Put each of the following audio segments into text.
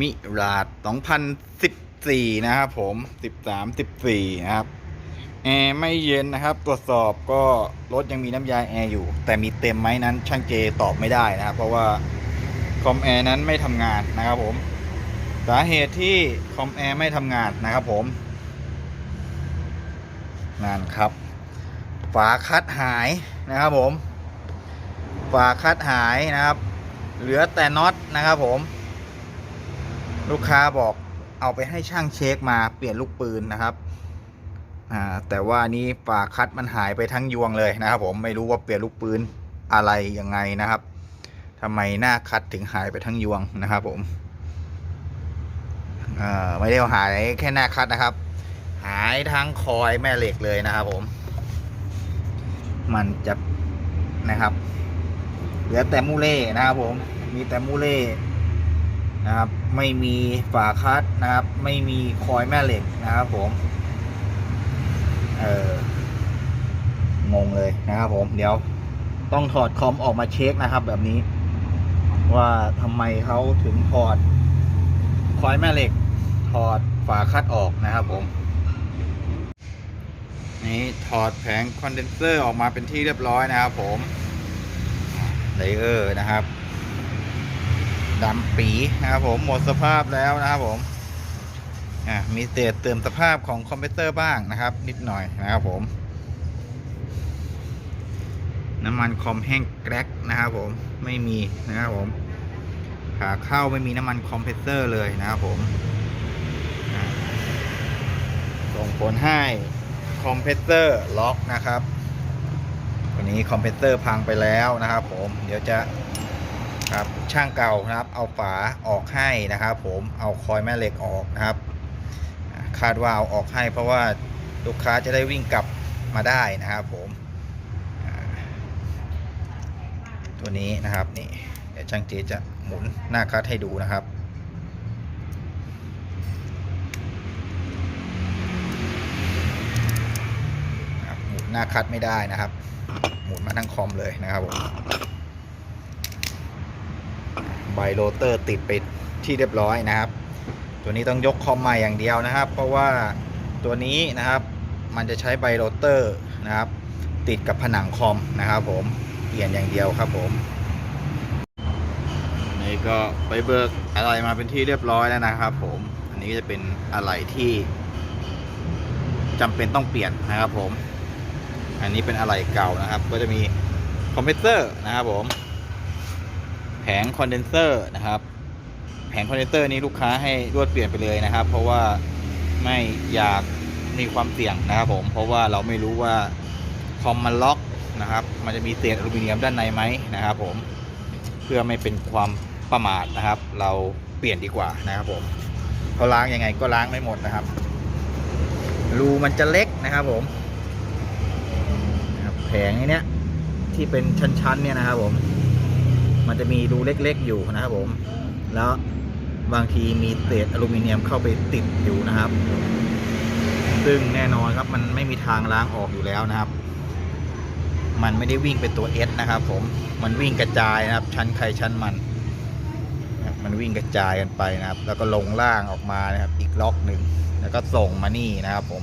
มิราด2014 นะครับผม 13 14 นะครับ แอร์ไม่เย็นนะครับ ตรวจสอบก็รถยังมีน้ำยาแอร์อยู่ แต่มีเต็มไหมนั้นช่างเจตอบไม่ได้นะครับ เพราะว่าคอมแอร์นั้นไม่ทำงานนะครับผม สาเหตุที่คอมแอร์ไม่ทำงานนะครับผมนั่นครับ ฝาคัดหายนะครับผม ฝาคัดหายนะครับ เหลือแต่น็อตนะครับผม ลูกค้าบอกเอาไปให้ช่างเช็คมาเปลี่ยนลูกปืนนะครับอ่าแต่ว่านี้ฝาคัดมันหายไปทั้งยวงเลยนะครับ ผมไม่รู้ว่าเปลี่ยนลูกปืนอะไรยังไงนะครับทำไมหน้าคัดถึงหายไปทั้งยวงนะครับ ผมอ่าไม่ได้หายแค่หน้าคัดนะครับ หายทั้งคอยแม่เหล็กเลยนะครับ ผม มันจะนะครับ เหลือแต่มูเล่นะครับ ผมมีแต่มูเล่ นะครับ ไม่มีฝาคัดนะครับ ไม่มีคอยแม่เหล็กนะครับผม เอองงเลยนะครับผม เดี๋ยวต้องถอดคอมออกมาเช็คนะครับ แบบนี้ ว่าทำไมเขาถึงถอดคอยแม่เหล็ก ถอดฝาคัดออกนะครับผมนี่ถอดแผงคอนเดนเซอร์ออกมาเป็นที่เรียบร้อยนะครับผม เลเยอร์นะครับ ดำปีนะครับผมหมดสภาพแล้วนะครับผมอะมีเศษเติมสภาพของคอมพิวเตอร์บ้างนะครับ นิดหน่อยนะครับผม น้ำมันคอมแห้งแกรกนะครับผมไม่มีนะครับผมขาเข้าไม่มีน้ำมันคอมเพรสเซอร์เลยนะครับผมส่งผลให้คอมเพรสเซอร์ล็อกนะครับ วันนี้คอมเพรสเซอร์พังไปแล้วนะครับผม เดี๋ยวจะ ครับช่างเก่านะครับ เอาฝาออกให้นะครับ ผมเอาคอยแม่เหล็กออกนะครับ คาดว่าเอาออกให้เพราะว่าลูกค้าจะได้วิ่งกลับมาได้นะครับผมตัวนี้นะครับนี่เดี๋ยวช่างเจจะหมุนหน้าคัดให้ดูนะครับหมุนหน้าคัดไม่ได้นะครับ หมุนมาทั้งคอมเลยนะครับผม ไบโรเตอร์ติดไปที่เรียบร้อยนะครับ ตัวนี้ต้องยกคอมใหม่อย่างเดียวนะครับ เพราะว่าตัวนี้นะครับมันจะใช้ไบโรเตอร์นะครับ ติดกับผนังคอมนะครับ ผมเปลี่ยนอย่างเดียวครับผมนี่ก็ไปเบิกอะไรมาเป็นที่เรียบร้อยแล้วนะครับ ผมอันนี้ก็จะเป็นอะไรที่จำเป็นต้องเปลี่ยนนะครับผม อันนี้เป็นอะไหล่เก่านะครับ ก็จะมีคอมเพรสเซอร์นะครับผม แผงคอนเดนเซอร์นะครับ แผงคอนเดนเซอร์นี้ลูกค้าให้รวดเปลี่ยนไปเลยนะครับ เพราะว่าไม่อยากมีความเสี่ยงนะครับผม เพราะว่าเราไม่รู้ว่าคอมมันล็อกนะครับ มันจะมีเศษอลูมิเนียมด้านในไหมนะครับผม เพื่อไม่เป็นความประมาทนะครับ เราเปลี่ยนดีกว่านะครับผมเขาล้างยังไงก็ล้างไม่หมดนะครับ รูมันจะเล็กนะครับผมแผงไอ้เนี้ยที่เป็นชั้นๆเนี่ยนะครับผม มันจะมีรูเล็กๆอยู่นะครับผม แล้วบางทีมีเศษอลูมิเนียมเข้าไปติดอยู่นะครับ ซึ่งแน่นอนครับมันไม่มีทางล้างออกอยู่แล้วนะครับ มันไม่ได้วิ่งเป็นตัว S นะครับ ผม มันวิ่งกระจายนะครับ ชั้นใครชั้นมันนะมันวิ่งกระจายกันไปนะครับ แล้วก็ลงล่างออกมานะครับ อีกล็อกหนึ่ง แล้วก็ส่งมานี่นะครับผม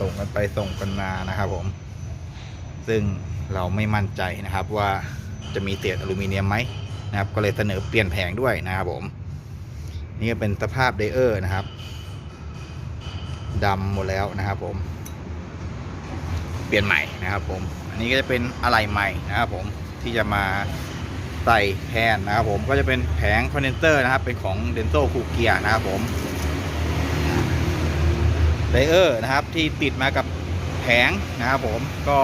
ส่งกันไปส่งกันมานะครับผม ซึ่งเราไม่มั่นใจนะครับว่า จะมีเศษอลูมิเนียมไหมนะครับ ก็เลยเสนอเปลี่ยนแผงด้วยนะครับผม นี่ก็เป็นสภาพเดเออร์นะครับดำหมดแล้วนะครับผม เปลี่ยนใหม่นะครับผม อันนี้ก็จะเป็นอะไหล่ใหม่นะครับผมที่จะมาใส่แทนนะครับผมก็จะเป็นแผงคอนเดนเซอร์นะครับ เป็นของเดนโซคูเกียนะครับผมเลเยอร์นะครับที่ติดมากับแผงนะครับผมก็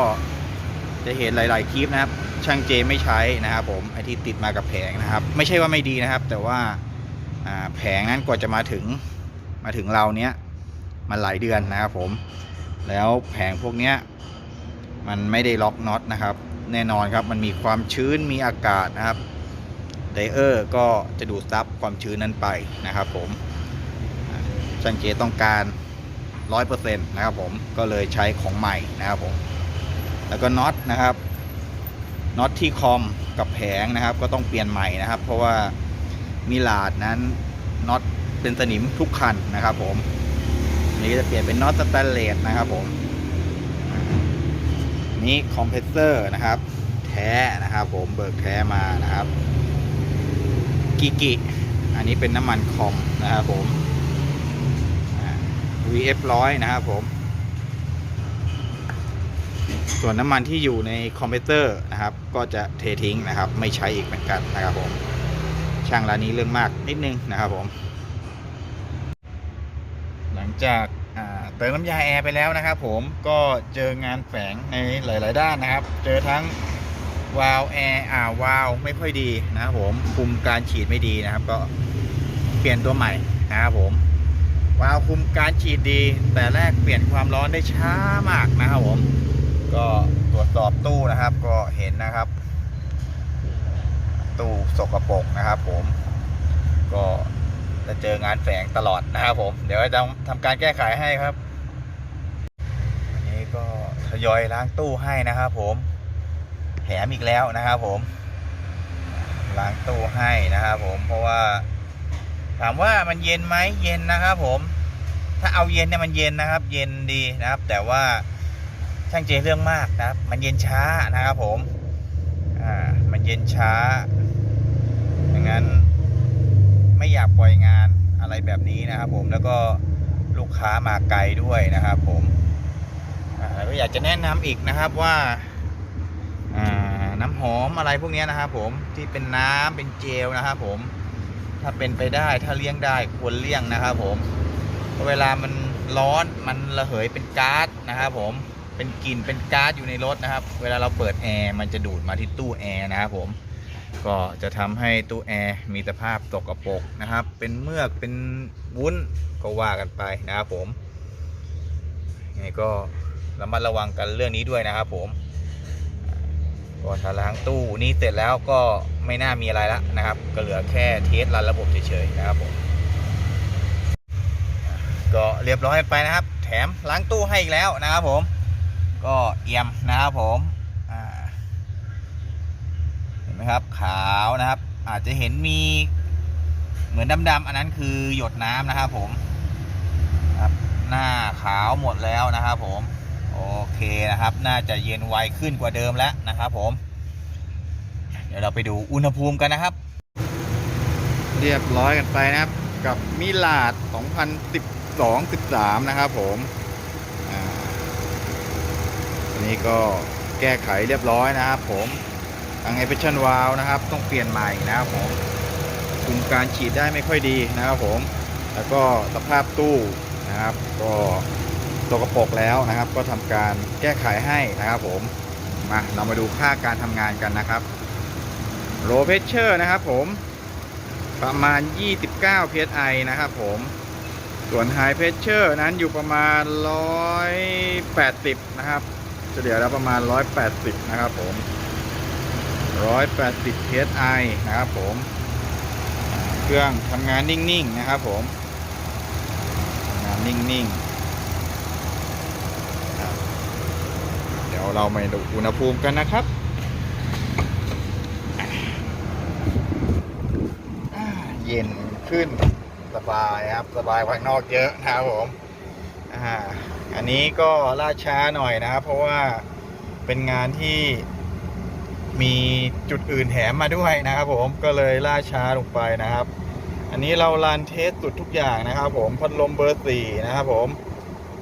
จะเห็นหลาย ๆ คลิปนะครับ ช่างเจไม่ใช้นะครับผมไอที่ติดมากับแผงนะครับ ไม่ใช่ว่าไม่ดีนะครับ แต่ว่าแผงนั้นกว่าจะมาถึงมาถึงเราเนี้ยมันหลายเดือนนะครับผมแล้วแผงพวกเนี้ยมันไม่ได้ล็อกน็อตนะครับ แน่นอนครับมันมีความชื้นมีอากาศนะครับไดเออร์ก็จะดูดซับความชื้นนั้นไปนะครับ ผมช่างเจต้องการร้อยเปอร์เซ็นต์นะครับผมก็เลยใช้ของใหม่นะครับผมแล้วก็น็อตนะครับ น็อตที่คอมกับแผงนะครับ ก็ต้องเปลี่ยนใหม่นะครับ เพราะว่ามิลาดนั้นน็อตเป็นสนิมทุกคันนะครับ ผมนี่ก็จะเปลี่ยนเป็นน็อตสแตนเลสนะครับ ผมนี่คอมเพรสเซอร์นะครับ แท้นะครับ ผมเบิกแท้มานะครับกิกิอันนี้เป็นน้ำมันคอมนะครับผม VF ร้อยนะครับผม ส่วนน้ำมันที่อยู่ในคอมเพรสเซอร์นะครับ ก็จะเททิ้งนะครับ ไม่ใช้อีกเหมือนกันนะครับผม ช่างร้านนี้เรื่องมากนิดนึงนะครับผม หลังจากเติมน้ำยาแอร์ไปแล้วนะครับผมก็เจองานแฝงในหลาย ๆ ด้านนะครับ เจอทั้งวาล์วแอร์อ่าวาล์วไม่ค่อยดีนะครับผมคุมการฉีดไม่ดีนะครับ ก็เปลี่ยนตัวใหม่นะครับผมวาล์วคุมการฉีดดี แต่แรกเปลี่ยนความร้อนได้ช้ามากนะครับผม ก็ตรวจสอบตู้นะครับ ก็เห็นนะครับ ตู้สกปรกนะครับ ผม ก็จะเจองานแฝงตลอดนะครับ ผม เดี๋ยวจะทำการแก้ไขให้ครับอันนี้ก็ทยอยล้างตู้ให้นะครับ ผมแถมอีกแล้วนะครับผมล้างตู้ให้นะครับผมเพราะว่า ถามว่ามันเย็นไหมเย็นนะครับ ผม ถ้าเอาเย็นเนี่ยมันเย็นนะครับ เย็นดีนะครับ แต่ว่า ช่างเจเรื่องมากนะครับ มันเย็นช้านะครับผมอ่ามันเย็นช้าดังนั้นไม่อยากปล่อยงานอะไรแบบนี้นะครับผมแล้วก็ลูกค้ามาไกลด้วยนะครับผมอ่าแล้วก็อยากจะแนะนำอีกนะครับว่าอ่าน้ำหอมอะไรพวกนี้นะครับผมที่เป็นน้ำเป็นเจลนะครับผมถ้าเป็นไปได้ถ้าเลี่ยงได้ควรเลี่ยงนะครับผมเพราะเวลามันร้อนมันระเหยเป็นก๊าซนะครับผม เป็นกลิ่นเป็นก๊าซอยู่ในรถนะครับ เวลาเราเปิดแอร์มันจะดูดมาที่ตู้แอร์นะครับผมก็จะทำให้ตู้แอร์มีสภาพตกกระปกนะครับ เป็นเมือกเป็นวุ้นก็ว่ากันไปนะครับผมยังไงก็ระมัดระวังกันเรื่องนี้ด้วยนะครับ ผมก็ถ้าล้างตู้นี้เสร็จแล้วก็ไม่น่ามีอะไรแล้วนะครับ ก็เหลือแค่เทสรันระบบเฉยๆนะครับผมก็เรียบร้อยไปนะครับ แถมล้างตู้ให้อีกแล้วนะครับผม ก็เอี่ยมนะครับผมเห็นไหมครับขาวนะครับ อาจจะเห็นมีเหมือนดำๆอันนั้นคือหยดน้ำนะครับผมครับหน้าขาวหมดแล้วนะครับผม โอเคนะครับ น่าจะเย็นไวขึ้นกว่าเดิมแล้วนะครับผม เดี๋ยวเราไปดูอุณหภูมิกันนะครับ เรียบร้อยกันไปนะครับ กับมิลาด 2012 13 นะครับผม นนี้ก็แก้ไขเรียบร้อยนะครับผมทาง a อเ s ชั่นวาลนะครับ ต้องเปลี่ยนใหม่นะครับผมคุมการฉีดได้ไม่ค่อยดีนะครับผมแล้วก็สภาพตู้นะครับ ก็ตกกระปกแล้วนะครับ ก็ทำการแก้ไขให้นะครับผมมาเรามาดูค่าการทำงานกันนะครับโ w เพชเชอร์นะครับผมประมาณ 29 psi นะครับผมส่วน High Pressure นั้นอยู่ประมาณ 180 นะครับ เฉลี่ยแล้วประมาณ 180 นะครับผม 180 psi นะครับผม เครื่องทำงานนิ่งๆ นะครับผมทำงานนิ่งๆ เดี๋ยวเรามาดูอุณหภูมิกันนะครับเย็นขึ้นสบายครับ สบายกว่าข้นอกเยอะนะครับผมอ่า อันนี้ก็ล่าช้าหน่อยนะครับ เพราะว่าเป็นงานที่มีจุดอื่นแถมมาด้วยนะครับ ผมก็เลยล่าช้าลงไปนะครับ อันนี้เราลันเทสสุดทุกอย่างนะครับ ผมพัดลมเบอร์สี่นะครับ ผม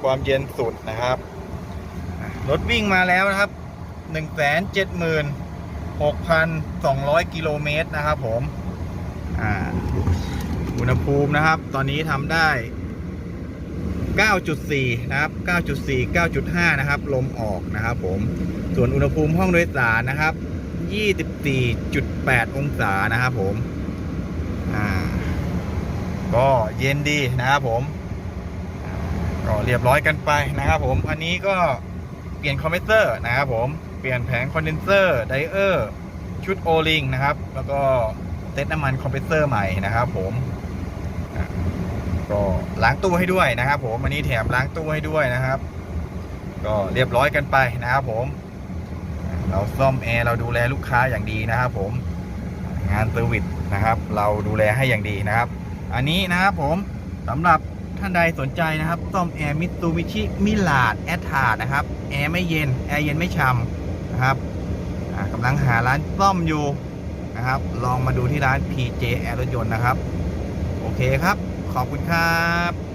ความเย็นสุดนะครับรถวิ่งมาแล้วนะครับ1 7 6 2 0 0กิโลเมตรนะครับ ผมอ่าอุณหภูมินะครับ ตอนนี้ทำได้ 9.4 นะครับ 9.4 9.5 นะครับ ลมออกนะครับผม ส่วนอุณหภูมิห้องโดยสารนะครับ 24.8 องศานะครับผม อ่า ก็เย็นดีนะครับผม ก็เรียบร้อยกันไปนะครับผม อันนี้ก็เปลี่ยนคอมเพรสเซอร์นะครับผม เปลี่ยนแผงคอนเดนเซอร์ ไดเออร์ ชุดโอลิงนะครับ แล้วก็เซตน้ำมันคอมเพรสเซอร์ใหม่นะครับผม ก็ล้างตู้ให้ด้วยนะครับผมอันนี้แถมล้างตู้ให้ด้วยนะครับ ก็เรียบร้อยกันไปนะครับผม เราซ่อมแอร์เราดูแลลูกค้าอย่างดีนะครับผมงานเซอร์วิสนะครับ เราดูแลให้อย่างดีนะครับ อันนี้นะครับผมสำหรับท่านใดสนใจนะครับซ่อมแอร์มิตซูบิชิมิลาดแอทานะครับแอร์ไม่เย็นแอร์เย็นไม่ช่ำนะครับอ่ากำลังหาร้านซ่อมอยู่นะครับ ลองมาดูที่ร้าน PJ แอร์รถยนต์นะครับ โอเคครับ ขอบคุณครับ